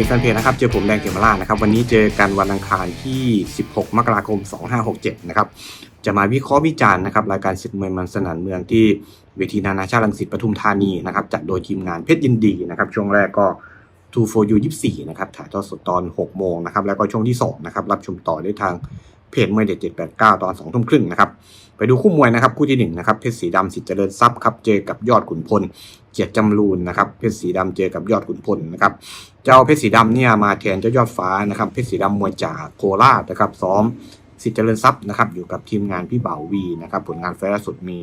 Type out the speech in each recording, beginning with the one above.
ดีแฟนเพจนะครับ เจอผมแดงเกมมาล่านะครับ วันนี้เจอกันวันอังคารที่ 16 มกราคม 2567 นะครับ จะมาวิเคราะห์วิจารณ์นะครับ รายการสิทธิ์มวยมันสนานเมืองที่เวทีนานาชาติรังสิตปทุมธานีนะครับ จัดโดยทีมงานเพชรยินดีนะครับ ช่วงแรกก็2 for you 24 นะครับ ถ่ายทอดสดตอน 6 โมงนะครับ แล้วก็ช่วงที่ 2 นะครับ รับชมต่อได้ทางเพจเมวยเด็ด789 ตอน 2 ทุ่มครึ่งนะครับ ไปดูคู่มวยนะครับคู่ที่หนึ่งนะครับเพชรสีดำสิทธิ์เจริญทรัพย์ครับเจอกับยอดขุนพลเกียรติจำรูนนะครับเพชรสีดำเจอกับยอดขุนพลนะครับเจ้าเพชรสีดำเนี่ยมาแทนเจ้ายอดฟ้านะครับเพชรสีดำมวยจากโคราชนะครับซ้อมสิทธิ์เจริญทรัพย์นะครับอยู่กับทีมงานพี่เบ่าวีนะครับผลงานไฟล์ล่าสุดมี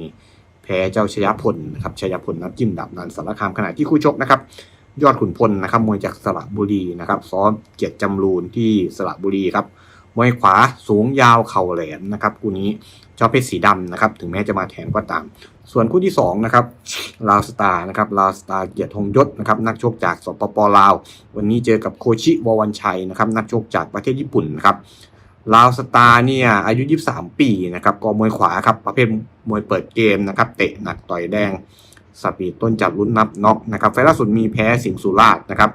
แพ้เจ้าชยพลนะครับชยพลน้ำจิ้มดับนันสารคามขณะที่คู่ชกนะครับยอดขุนพลนะครับมวยจากสระบุรีนะครับซ้อมเกียรติจำรูนที่สระบุรีครับ มวยขวาสูงยาวเข่าแหลมนะครับคู่นี้เจ้าเพชรสีดำนะครับถึงแม้จะมาแทนก็ตาม ส่วนคู่ที่2นะครับลาวสตาร์นะครับลาวสตาร์เกียรติธงยศนะครับนักชกจากสปปลาว วันนี้เจอกับโคชิววันชัยนะครับนักชกจากประเทศญี่ปุ่นนะครับลาวสตาร์เนี่ยอายุ 23 ปีนะครับก็มวยขวาครับประเภทมวยเปิดเกมนะครับเตะหนักต่อยแดงสปีดต้นจับลุ้นนับน็อกนะครับไฟล์ล่าสุดมีแพ้สิงห์สุราษฎร์นะครับ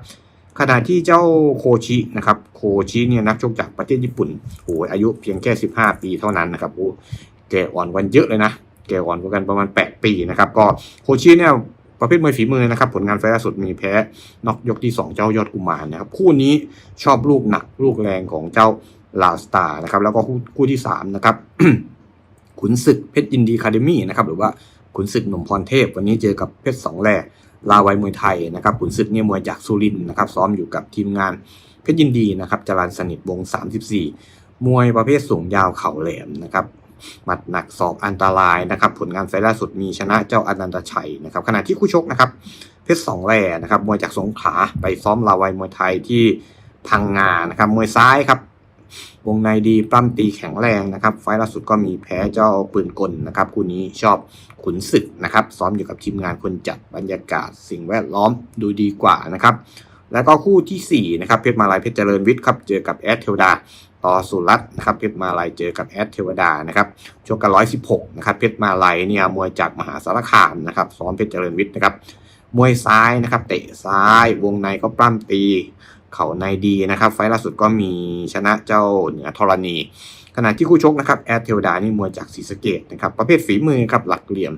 ขณะที่เจ้าโคชินะครับโคชิเนี่ยนักชกจากประเทศญี่ปุ่นโอ้ยอายุเพียงแค่ 15 ปีเท่านั้นนะครับโอ้แกอ่อนกวันเยอะเลยนะแกอ่อนกว่ากันประมาณ 8 ปีนะครับก็โคชิเนี่ยประเภทมวยฝีมือนะครับผลงานไฟล์ล่าสุดมีแพ้นอกยกที่ 2 เจ้ายอดกุมารนะครับคู่นี้ชอบลูกหนักลูกแรงของเจ้าลาวสตาร์นะครับแล้วก็คู่คู่ที่3นะครับขุนศึกเพชรยินดีคาเดมี่นะครับหรือว่าขุนศึกหนุ่มพรเทพ วันนี้เจอกับเพชรสองแหล่ ลาวัยมวยไทยนะครับขุนศึกเนี่ยมวยจากสุรินนะครับซ้อมอยู่กับทีมงานเพชรยินดีนะครับจรันสนิทวง 34 มวยประเภทสูงยาวเข่าแหลมนะครับหมัดหนักศอกอันตรายนะครับผลงานไฟล์ล่าสุดมีชนะเจ้าอนันตชัยนะครับขณะที่คู่ชกนะครับเพชรสองแหล่นะครับมวยจากสงขลาไปซ้อมลาวัยมวยไทยที่พังงานะครับมวยซ้ายครับ วงในดีปล้ำตีแข็งแรงนะครับ ไฟล์ล่าสุดก็มีแพ้เจ้าปืนกลนะครับคู่นี้ชอบขุนศึกนะครับ ซ้อมอยู่กับทีมงานคนจัดบรรยากาศสิ่งแวดล้อมดูดีกว่านะครับ แล้วก็คู่ทีสี่4นะครับเพชรมาลายเพชรเจริญวิทย์ครับเจอกับแอดเทวดาต่อสุรัตน์นะครับเพชรมาลายเจอกับแอดเทวดานะครับชกกันร้อยสิบหกนะครับเพชรมาลายเนี่ยมวยจากมหาสารคามนะครับซ้อมเพชรเจริญวิทย์นะครับมวยซ้ายนะครับเตะซ้ายวงในก็ปล้ำตี เขาในดีนะครับ ไฟล์ล่าสุดก็มีชนะเจ้าเหนือธรณี ขณะที่คู่ชกนะครับแอดเทวดานี่มวยจากศรีสะเกดนะครับ ประเภทฝีมือครับหลักเหลี่ยม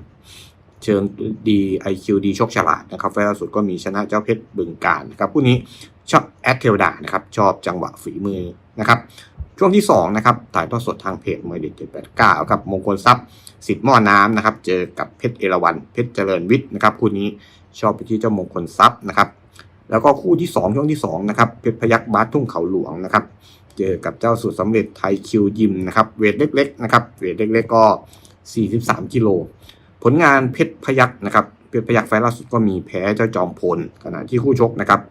เชิงดี IQ ดีชคฉลาดนะครับ ไฟล์ล่าสุดก็มีชนะเจ้าเพชรบึงการนะครับผู้นี้ชอบแอดเทวดานะครับชอบจังหวะฝีมือนะครับช่วงที่2นะครับถ่ายทอดสดทางเพจมวยเด็ด789ครับมงคลทรัพย์สิทธิ์หม้อน้ำนะครับ เจอกับเพชรเอราวันเพชรเจริญวิทย์นะครับคู่นี้ชอบไปที่เจ้ามงคลทรัพย์นะครับ แล้วก็คู่ที่ 2 ช่วงที่2นะครับเพชรพยักบาสทุ่งเขาหลวงนะครับ เจอกับเจ้าสูตรสำเร็จไทยคิวยิมนะครับเวทเล็กๆนะครับเวทเล็กๆก็ 43กิโลผลงานเพชรพยักนะครับเพชรพยักไฟล่าสุดก็มีแพ้เจ้าจอมพลขณะที่คู่ชกนะครับ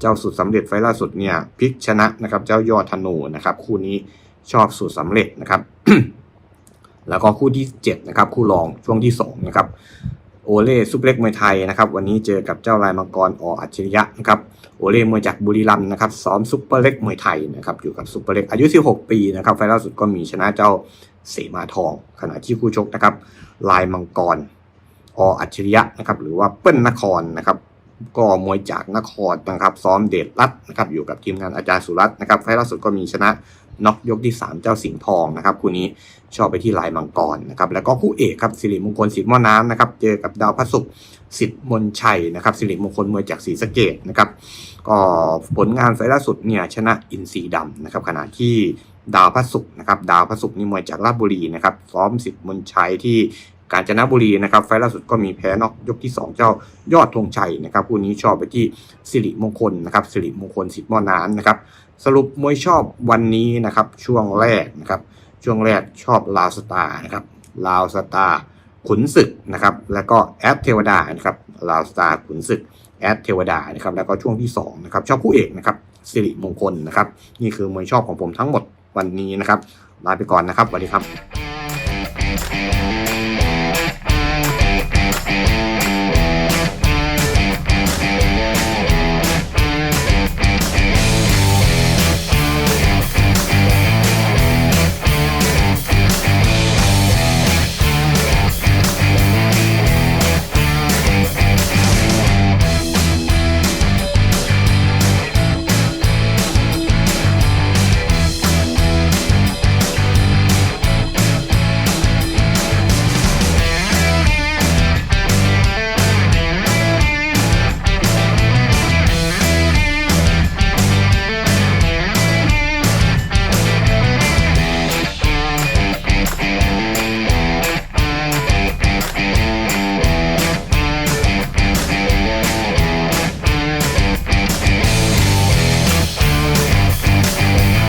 เจ้าสูตรสำเร็จไฟล์ล่าสุดเนี่ยพลิกชนะนะครับเจ้ายอดธนูนะครับคู่นี้ชอบสูตรสำเร็จนะครับแล้วก็คู่ที่7นะครับคู่รองช่วงที่2นะครับ โอเล่ซุปเปอร์เล็กมวยไทยนะครับวันนี้เจอกับเจ้าลายมังกรออัจฉริยะนะครับโอเล่มวยจากบุรีรัมย์นะครับซ้อมซุปเปอร์เล็กมวยไทยนะครับอยู่กับซุปเปอร์เล็กอายุ 16 ปีนะครับไฟล์ล่าสุดก็มีชนะเจ้าเสมาทอง ขณะที่คู่ชกนะครับลายมังกรออัจฉริยะนะครับหรือว่าเปิ้ลนครนะครับ ก็มวยจากนครนะครับซ้อมเดชรัตน์นะครับอยู่กับทีมงานอาจารย์สุรัตน์นะครับไฟล์ล่าสุดก็มีชนะน็อกยกที่ 3 เจ้าสิงห์ทองนะครับคู่นี้ชอบไปที่ลายมังกรนะครับแล้วก็คู่เอกครับสิริมงคลสิทธิ์ม้อน้ำนะครับเจอกับดาวพระศุกร์สิทธิ์มนชัยนะครับสิริมงคลมวยจากศรีสะเกดนะครับก็ผลงานไฟล์ล่าสุดเนี่ยชนะอินทรีดำนะครับขณะที่ดาวพระศุกร์นะครับดาวพระศุกร์นี่มวยจากราชบุรีนะครับซ้อมสิทธิ์มนชัยที่ กาญจนบุรีนะครับไฟล์ล่าสุดก็มีแพ้นอกยกที่ 2 เจ้ายอดธงชัยนะครับคู่นี้ชอบไปที่สิริมงคลนะครับสิริมงคลสิทธิ์มอน้ำนะครับสรุปมวยชอบวันนี้นะครับช่วงแรกนะครับช่วงแรกชอบลาวสตาร์นะครับลาวสตาร์ขุนศึกนะครับแล้วก็แอดเทวดานะครับลาวสตาร์ขุนศึกแอดเทวดานะครับแล้วก็ช่วงที่2นะครับชอบคู่เอกนะครับสิริมงคลนะครับนี่คือมวยชอบของผมทั้งหมดวันนี้นะครับลาไปก่อนนะครับสวัสดีครับ